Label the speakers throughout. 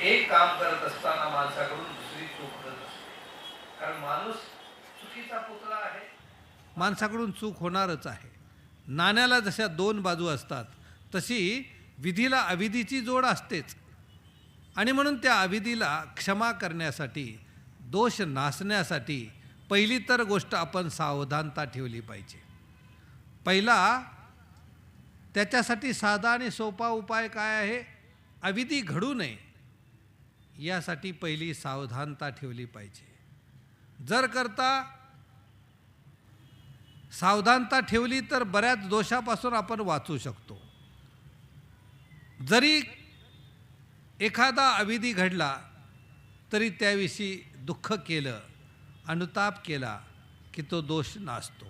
Speaker 1: एक काम करत असताना माणसाकडून दुसरी चूक होत असते. कारण माणूस चुकीचा पुतळा आहे.
Speaker 2: माणसाकडून चूक होणारच आहे. नाण्याला जशा दोन बाजू असतात तशी विधीला अविधीची जोड असतेच. आणि म्हणून त्या अविधीला क्षमा करण्यासाठी दोष नासण्यासाठी पहिली तर गोष्ट आपण सावधानता ठेवली पाहिजे. पहिला त्याच्यासाठी साधा आणि सोपा उपाय काय आहे? अविधी घडू नये. यासाठी पहिली सावधानता ठेवली पाहिजे. जर करता सावधानता ठेवली तर बऱ्याच दोषापासून आपण वाचू शकतो. जरी एखादा अविधी घडला तरी त्याविषयी दुःख केलं अनुताप केला की तो दोष नासतो.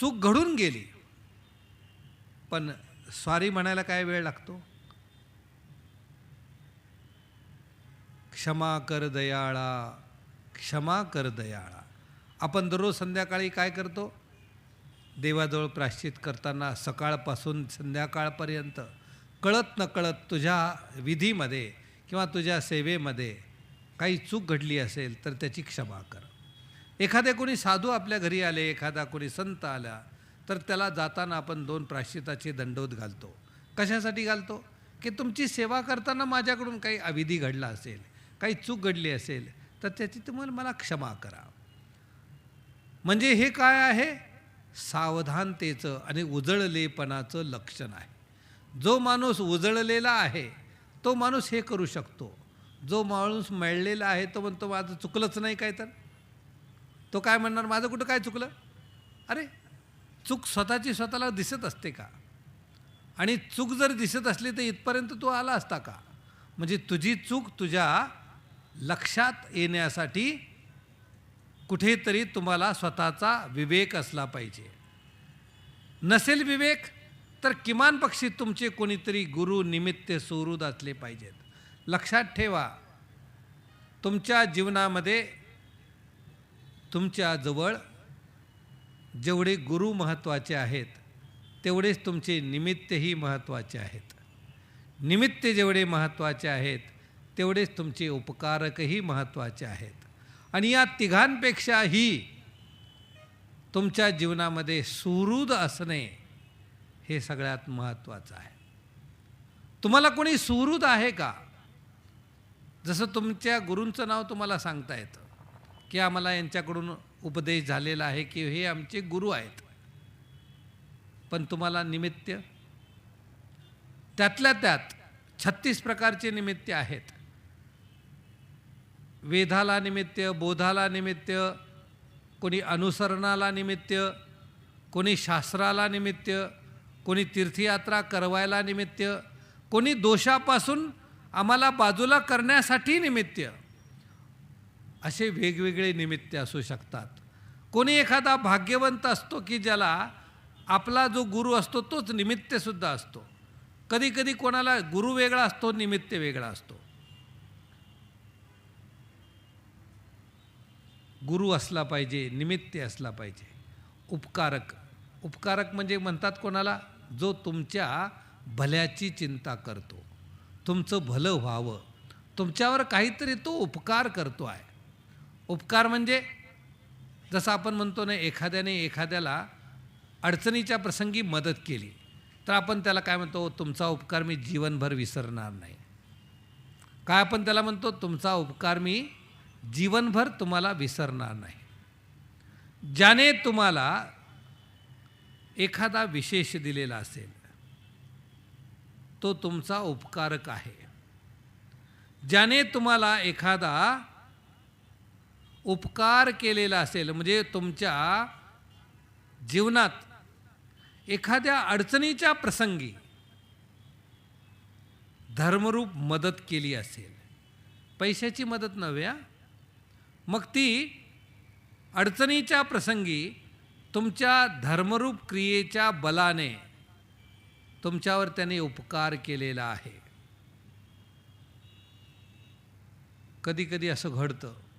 Speaker 2: चूक घडून गेली पण स्वारी म्हणायला काय वेळ लागतो? क्षमा कर दयाळा क्षमा कर दयाळा. आपण दररोज संध्याकाळी काय करतो? देवाजवळ प्राश्चित करताना सकाळपासून संध्याकाळपर्यंत कळत नकळत तुझ्या विधीमध्ये किंवा तुझ्या सेवेमध्ये काही चूक घडली असेल तर त्याची क्षमा कर. एखादे कोणी साधू आपल्या घरी आले एखादा कोणी संत आला तर त्याला जाताना आपण दोन प्राश्चिताचे दंडोत घालतो. कशासाठी घालतो? की तुमची सेवा करताना माझ्याकडून काही अविधी घडला असेल काही चूक घडली असेल तर त्याची तुम्हाला मला क्षमा करा. म्हणजे हे काय आहे? सावधानतेचं आणि उजळलेपणाचं लक्षण आहे. जो माणूस उजळलेला आहे तो माणूस हे करू शकतो. जो माणूस मळलेला आहे तो म्हणतो माझं चुकलंच नाही काय तर तो काय म्हणणार माझं कुठं काय चुकलं? अरे चूक स्वतःची स्वतःला दिसत असते का? आणि चूक जर दिसत असली तर इथपर्यंत तू आला असता का? म्हणजे तुझी चूक तुझ्या लक्षात येण्यासाठी कुठेतरी तुम्हाला स्वतःचा विवेक असला पाहिजे. नसेल विवेक तर किमान पक्षी तुमचे कोणीतरी गुरु निमित्त सुहृद असले पाहिजेत. लक्षात ठेवा तुमच्या जीवनामध्ये तुमच्या जवळ जेवढे गुरु महत्त्वाचे आहेत तेवढेच तुमचे निमित्तही महत्त्वाचे आहेत. निमित्त जेवढे महत्त्वाचे आहेत तेवढेच तुमचे उपकारकही महत्त्वाचे आहेत. आणि या तिघांपेक्षाही तुमच्या जीवनामध्ये सुहृद असणे हे सगळ्यात महत्त्वाचं आहे. तुम्हाला कोणी सुहृद आहे का? जसं तुमच्या गुरूंचं नाव तुम्हाला सांगता येतं की आम्हाला यांच्याकडून उपदेश झालेला आहे की हे आमचे गुरु आहेत. पण तुम्हाला निमित्त त्यातल्या त्यात छत्तीस प्रकारचे निमित्त आहेत. वेधाला निमित्त बोधाला निमित्त कोणी अनुसरणाला निमित्त कोणी शास्त्राला निमित्त कोणी तीर्थयात्रा करवायला निमित्त कोणी दोषापासून आम्हाला बाजूला करण्यासाठी निमित्त. असे वेगवेगळे निमित्त असू शकतात. कोणी एखादा भाग्यवंत असतो की ज्याला आपला जो गुरु असतो तोच निमित्तसुद्धा असतो. कधी कधी कोणाला गुरु वेगळा असतो निमित्त वेगळा असतो. गुरु असला पाहिजे निमित्त असला पाहिजे. उपकारक. उपकारक म्हणजे म्हणतात कोणाला? जो तुमच्या भल्याची चिंता करतो. तुमचं भलं व्हावं. तुमच्यावर काहीतरी तो उपकार करतो आहे उपकार म्हणजे जसं आपण म्हणतो ना एखाद्याने एखाद्याला अडचणीच्या प्रसंगी मदत केली तर आपण त्याला काय म्हणतो तुमचा उपकार मी जीवनभर विसरणार नाही. काय आपण त्याला म्हणतो तुमचा उपकार मी जीवनभर तुम्हाला विसरणार नाही. ज्याने तुम्हाला एखादा विशेष दिलेला असेल तो तुमचा उपकारक आहे. ज्याने तुम्हाला एखादा उपकार केलेला असेल म्हणजे तुमच्या जीवनात एखाद्या अडचणीच्या प्रसंगी धर्मरूप मदत केली असेल. पैशाची मदत नव्हे मग ती अडचणीच्या प्रसंगी तुमच्या धर्मरूप क्रियेच्या बलाने तुमच्यावर त्याने उपकार केलेला आहे. कधी कधी असं घडतं.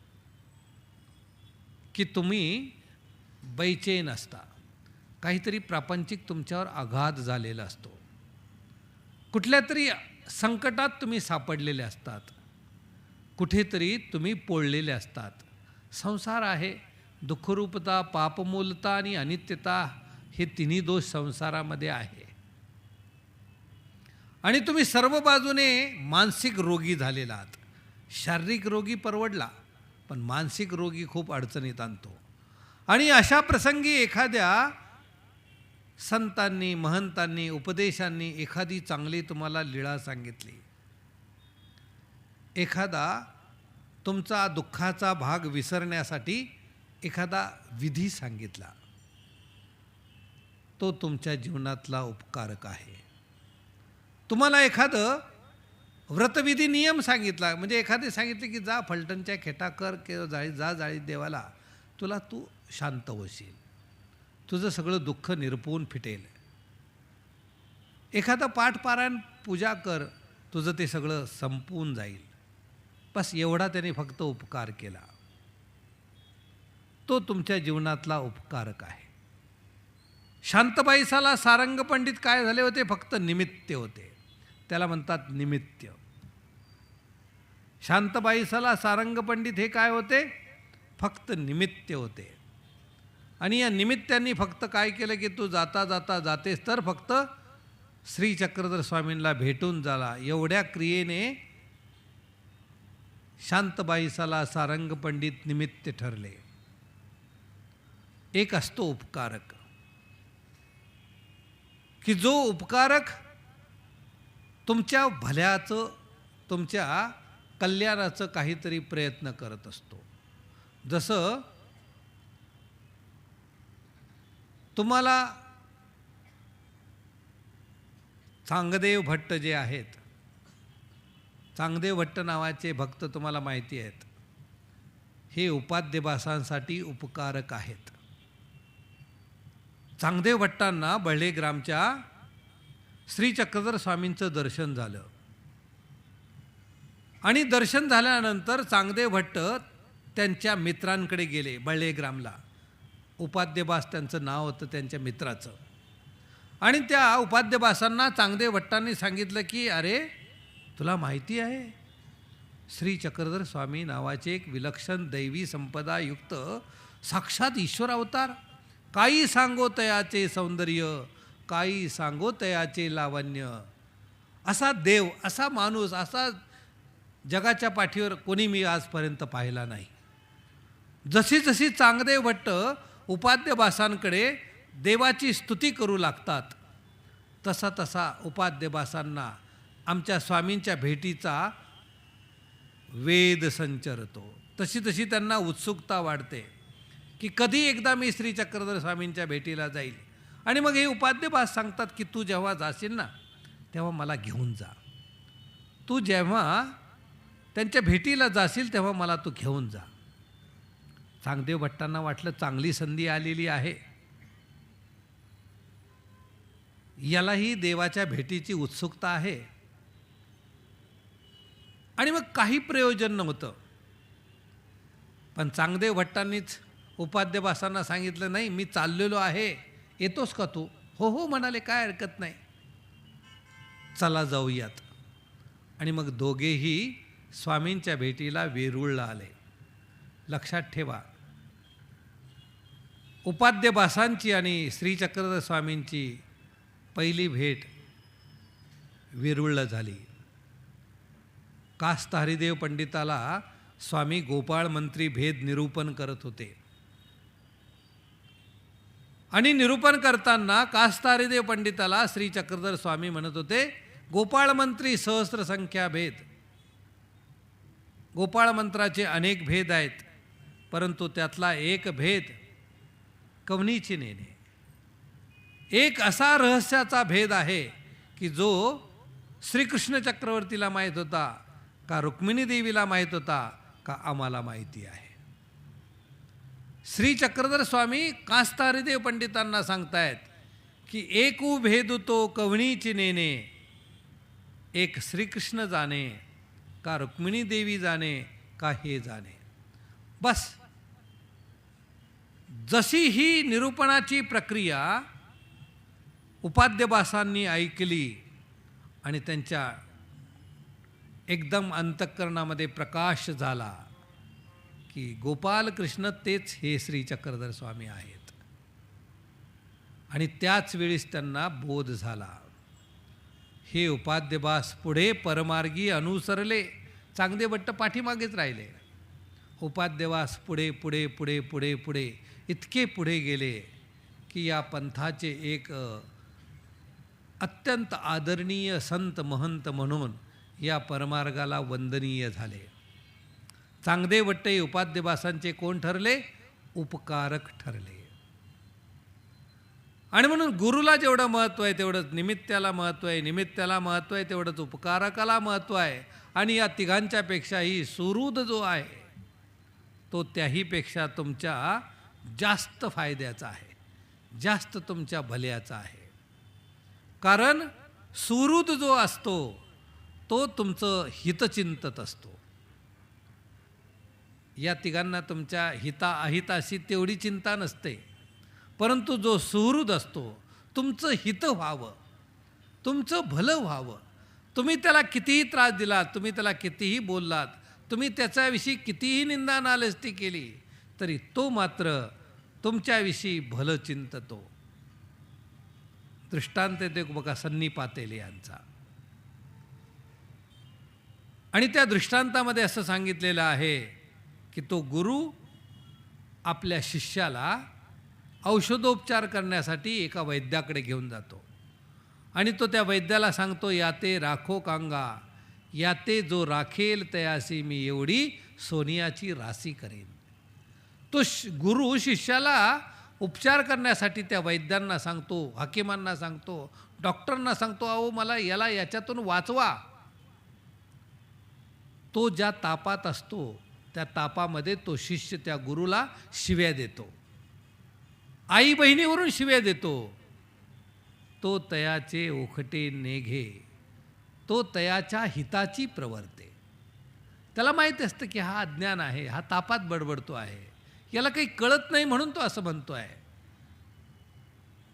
Speaker 2: की तुम्ही बैचेन असता. काहीतरी प्रापंचिक तुमच्यावर आघात झालेला असतो. कुठल्या तरी संकटात तुम्ही सापडलेले असतात. कुठेतरी तुम्ही पोळलेले असतात. संसार आहे. दुःखरूपता पापमूलता आणि अनित्यता हे तिन्ही दोष संसारामध्ये आहे. आणि तुम्ही सर्व बाजूने मानसिक रोगी झालेला आहात शारीरिक रोगी परवडला. पण मानसिक रोगी खूप अडचणीत आणतो. आणि अशा प्रसंगी एखाद्या संतांनी महंतांनी उपदेशांनी एखादी चांगली तुम्हाला लीळा सांगितली. एखादा तुमचा दुःखाचा भाग विसरण्यासाठी एखादा विधी सांगितला. तो तुमच्या जीवनातला उपकारक आहे. तुम्हाला एखादं व्रतविधी नियम सांगितला. म्हणजे एखादे सांगितले की जा फलटणच्या खेटा कर किंवा जाळी जा जाळीत देवाला. तुला तू शांत होशील. तुझं सगळं दुःख निरपून फिटेल. एखादा पाठपारायण पूजा कर तुझं ते सगळं संपून जाईल. बस एवढा त्याने फक्त उपकार केला. तो तुमच्या जीवनातला उपकारक आहे. शांतबाईसाला सारंग पंडित काय झाले होते? फक्त निमित्त होते. त्याला म्हणतात निमित्त. शांतबाईसाला सारंग पंडित हे काय होते? फक्त निमित्त होते. आणि या निमित्तांनी फक्त काय केलं की तू जाता जाता जातेस तर फक्त श्री चक्रधर स्वामींना भेटून झाला एवढ्या क्रियेने शांतबाईसाला सारंग पंडित निमित्त ठरले. एक असतो उपकारक. की जो उपकारक तुमच्या भल्याचं तुमच्या कल्याणाचं काहीतरी प्रयत्न करत असतो. जसं तुम्हाला चांगदेव भट्ट जे आहेत चांगदेव भट्ट नावाचे भक्त तुम्हाला माहिती आहेत. हे उपाध्यभासांसाठी उपकारक आहेत. चांगदेव भट्टांना बळेग्रामच्या श्री चक्रधर स्वामींचं दर्शन झालं. आणि दर्शन झाल्यानंतर चांगदेव भट्ट त्यांच्या मित्रांकडे गेले बळेग्रामला उपाध्यबास त्यांचं नाव होतं त्यांच्या मित्राचं. आणि त्या उपाध्यबासांना चांगदेव भट्टांनी सांगितलं की अरे तुला माहिती आहे श्री चक्रधर स्वामी नावाचे एक विलक्षण दैवी संपदा युक्त साक्षात ईश्वर अवतार. काही सांगो तयाचे सौंदर्य काही सांगो तयाचे लावण्य. असा देव असा माणूस असा जगाच्या पाठीवर कोणी मी आजपर्यंत पाहिला नाही. जशी जशी चांगदेव भट्ट उपाध्यभासांकडे देवाची स्तुती करू लागतात. तसा तसा उपाध्यभासांना आमच्या स्वामींच्या भेटीचा वेद संचरतो. तशी तशी त्यांना उत्सुकता वाढते की कधी एकदा मी श्री चक्रधर स्वामींच्या भेटीला जाईल. आणि मग हे उपाध्यभास सांगतात की तू जेव्हा जाशील ना तेव्हा मला घेऊन जा. तू जेव्हा त्यांच्या भेटीला जाशील तेव्हा मला तू घेऊन जा. चांगदेव भट्टांना वाटलं चांगली संधी आलेली आहे. यालाही देवाच्या भेटीची उत्सुकता आहे. आणि मग काही प्रयोजन नव्हतं. पण चांगदेव भट्टांनीच उपाध्यभासांना सांगितलं नाही मी चाललेलो आहे. येतोस का तू? हो हो म्हणाले काय हरकत नाही. चला जाऊयात. आणि मग दोघेही स्वामींच्या भेटीला वेरूळला आले. लक्षात ठेवा. उपाध्यभासांची आणि श्रीचक्रधर स्वामींची पहिली भेट वेरूळला झाली. कास्त हरिदेव पंडिताला स्वामी गोपाळ मंत्री भेद निरूपण करत होते. आणि निरूपण करताना कास्तहारिदेव पंडिताला श्री चक्रधर स्वामी म्हणत होते गोपाळ मंत्री सहस्र संख्या भेद. गोपाळ मंत्राचे अनेक भेद आहेत परंतु त्यातला एक भेद कवनीची नेणे. एक असा रहस्याचा भेद आहे की जो श्रीकृष्ण चक्रवर्तीला माहीत होता का रुक्मिणी देवीला माहीत होता का आम्हाला माहिती आहे. श्री चक्रधर स्वामी कास्तारिदेव पंडितांना सांगतायत की एकू भेदू तो कवणीची नेणे एक श्रीकृष्ण जाणे. का रुक्मिणी देवी जाणे का हे जाणे? बस. जशी ही निरूपणाची प्रक्रिया उपाध्यभासांनी ऐकली आणि त्यांच्या एकदम अंतःकरणामध्ये प्रकाश झाला की गोपाल कृष्ण तेच हे श्री चक्रधर स्वामी आहेत. आणि त्याच वेळेस त्यांना बोध झाला. हे उपाध्यबास पुढे परमार्गी अनुसरले. चांगदे भट्ट पाठीमागेच राहिले. उपाध्यवास पुढे पुढे पुढे पुढे पुढे इतके पुढे गेले की या पंथाचे एक अत्यंत आदरणीय संत महंत म्हणून या परमार्गाला वंदनीय झाले. चांगदे वट्टे कोण ठरले? उपकारक ठरले. आणि म्हणून गुरुला जेवढं महत्त्व आहे तेवढंच निमित्त्याला महत्त्व आहे निमित्त्याला महत्त्व आहे तेवढंच उपकारकाला महत्त्व आहे. आणि या तिघांच्यापेक्षाही सुहृद जो आहे तो त्याहीपेक्षा तुमच्या जास्त फायद्याचा आहे जास्त तुमच्या भल्याचा आहे. कारण सुहृद जो असतो तो तुमचं हितचिंतत असतो. या तिघांना तुमच्या हिता अहिताशी तेवढी चिंता नसते. परंतु जो सुहृद असतो तुमचं हित व्हावं तुमचं भलं व्हावं. तुम्ही त्याला कितीही त्रास दिलात तुम्ही त्याला कितीही बोललात तुम्ही त्याच्याविषयी कितीही निंदा नालस्ती केली तरी तो मात्र तुमच्याविषयी भलं चिंततो. दृष्टांत ते बघा सन्नी पातेले यांचा. आणि त्या दृष्टांतामध्ये असं सांगितलेलं आहे की तो गुरु आपल्या शिष्याला औषधोपचार करण्यासाठी एका वैद्याकडे घेऊन जातो. आणि तो त्या वैद्याला सांगतो याते राखो कांगा. याते जो राखेल तयासी मी एवढी सोनियाची राशी करेन. तो श गुरु शिष्याला उपचार करण्यासाठी त्या वैद्यांना सांगतो हाकिमांना सांगतो डॉक्टरांना सांगतो अहो मला याला याच्यातून वाचवा. तो ज्या तापात असतो त्या तापामध्ये तो शिष्य त्या गुरुला शिव्या देतो. आई बहिणीवरून शिव्या देतो. तो तयाचे ओखटे नेघे. तो तयाच्या हिताची प्रवर्ते. त्याला माहीत असतं की हा अज्ञान आहे हा तापात बडबडतो आहे. याला काही कळत नाही म्हणून तो असं म्हणतो आहे.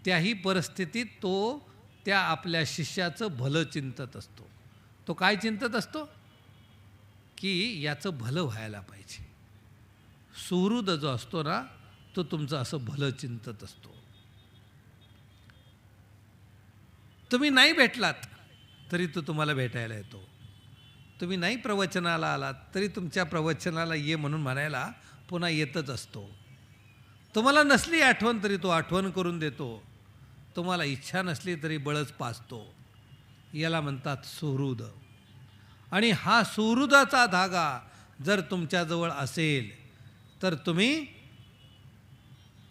Speaker 2: त्याही परिस्थितीत तो त्या आपल्या शिष्याचं भलं चिंतत असतो. तो काय चिंतत असतो? की याचं भलं व्हायला पाहिजे. सुहृद जो असतो ना तो तुमचं असं भलं चिंतत असतो. तुम्ही नाही भेटलात तरी तो तुम्हाला भेटायला येतो. तुम्ही नाही प्रवचनाला आलात तरी तुमच्या प्रवचनाला ये म्हणून म्हणायला पुन्हा येतच असतो. तुम्हाला नसली आठवण तरी तो आठवण करून देतो. तुम्हाला इच्छा नसली तरी बळच पाचतो. याला म्हणतात सुहृद. आणि हा सुहृदाचा धागा जर तुमच्याजवळ असेल तर तुम्ही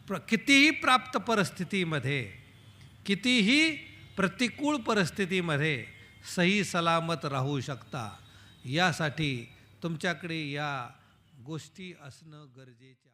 Speaker 2: प्र कितीही प्राप्त परिस्थितीमध्ये कितीही प्रतिकूळ परिस्थितीमध्ये सही सलामत राहू शकता. यासाठी तुमच्याकडे या गोष्टी असणं गरजेच्या